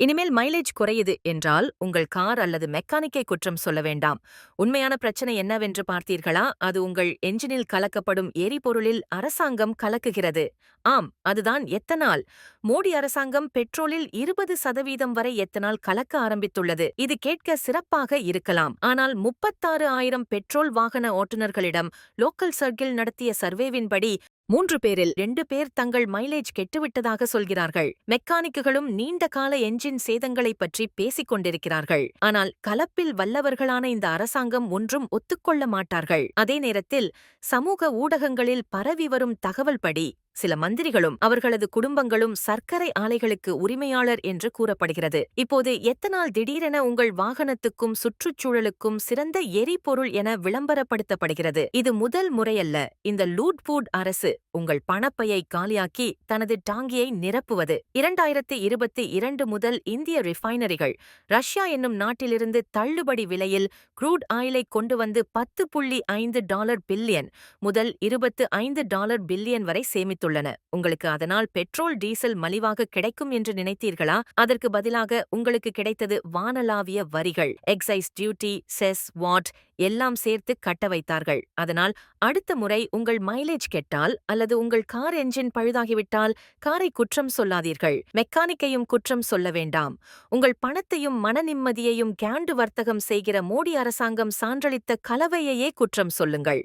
இனிமேல் மைலேஜ் குறையுது என்றால் உங்கள் கார் அல்லது மெக்கானிக்கை குற்றம் சொல்ல வேண்டாம். உண்மையான பிரச்சனை என்னவென்று பார்த்தீர்களா? அது உங்கள் என்ஜினில் கலக்கப்படும் எரிபொருளில் அரசாங்கம் கலக்குகிறது. ஆம் அதுதான் எத்தனால். மோடி அரசாங்கம் பெட்ரோலில் இருபது சதவீதம் வரை எத்தனால் கலக்க ஆரம்பித்துள்ளது. இது கேட்க சிறப்பாக இருக்கலாம். ஆனால் முப்பத்தாறு ஆயிரம் பெட்ரோல் வாகன ஓட்டுநர்களிடம் லோக்கல் சர்க்கிள் நடத்திய சர்வேவின்படி மூன்று பேரில் ரெண்டு பேர் தங்கள் மைலேஜ் கெட்டுவிட்டதாக சொல்கிறார்கள். மெக்கானிக்குகளும் நீண்ட கால என்ஜின் சேதங்களைப் பற்றி பேசிக் கொண்டிருக்கிறார்கள். ஆனால் கலப்பில் வல்லவர்களான இந்த அரசாங்கம் ஒன்றும் ஒத்துக்கொள்ள மாட்டார்கள். அதே நேரத்தில் சமூக ஊடகங்களில் பரவி வரும் தகவல்படி சில மந்திரிகளும் அவர்களது குடும்பங்களும் சர்க்கரை ஆலைகளுக்கு உரிமையாளர் என்று கூறப்படுகிறது. இப்போது எத்தனால் திடீரென உங்கள் வாகனத்துக்கும் சுற்றுச்சூழலுக்கும் சிறந்த எரிபொருள் என விளம்பரப்படுத்தப்படுகிறது? இது முதல் முறையல்ல. இந்த லூட்பூட் அரசு உங்கள் பணப்பையை காலியாக்கி தனது டாங்கியை நிரப்புவது. இரண்டாயிரத்தி இருபத்தி இரண்டு முதல் இந்திய ரிஃபைனரிகள் ரஷ்யா என்னும் நாட்டிலிருந்து தள்ளுபடி விலையில் குரூட் ஆயிலை கொண்டு வந்து பத்து புள்ளி ஐந்து டாலர் பில்லியன் முதல் இருபத்து ஐந்து டாலர் பில்லியன் வரை சேமித்து அதிகரித்துள்ளன உங்களுக்கு அதனால் பெட்ரோல் டீசல் மலிவாக கிடைக்கும் என்று நினைத்தீர்களா? அதற்கு பதிலாக உங்களுக்கு கிடைத்தது வானலாவிய வரிகள் எக்ஸைஸ் டியூட்டி செஸ் வாட் எல்லாம் சேர்த்து கட்ட வைத்தார்கள். அதனால் அடுத்த முறை உங்கள் மைலேஜ் கெட்டால் அல்லது உங்கள் கார் என்ஜின் பழுதாகிவிட்டால் காரை குற்றம் சொல்லாதீர்கள். மெக்கானிக்கையும் குற்றம் சொல்ல வேண்டாம். உங்கள் பணத்தையும் மன நிம்மதியையும் கேண்டு வர்த்தகம் செய்கிற மோடி அரசாங்கம் சான்றளித்த கலவையையே குற்றம் சொல்லுங்கள்.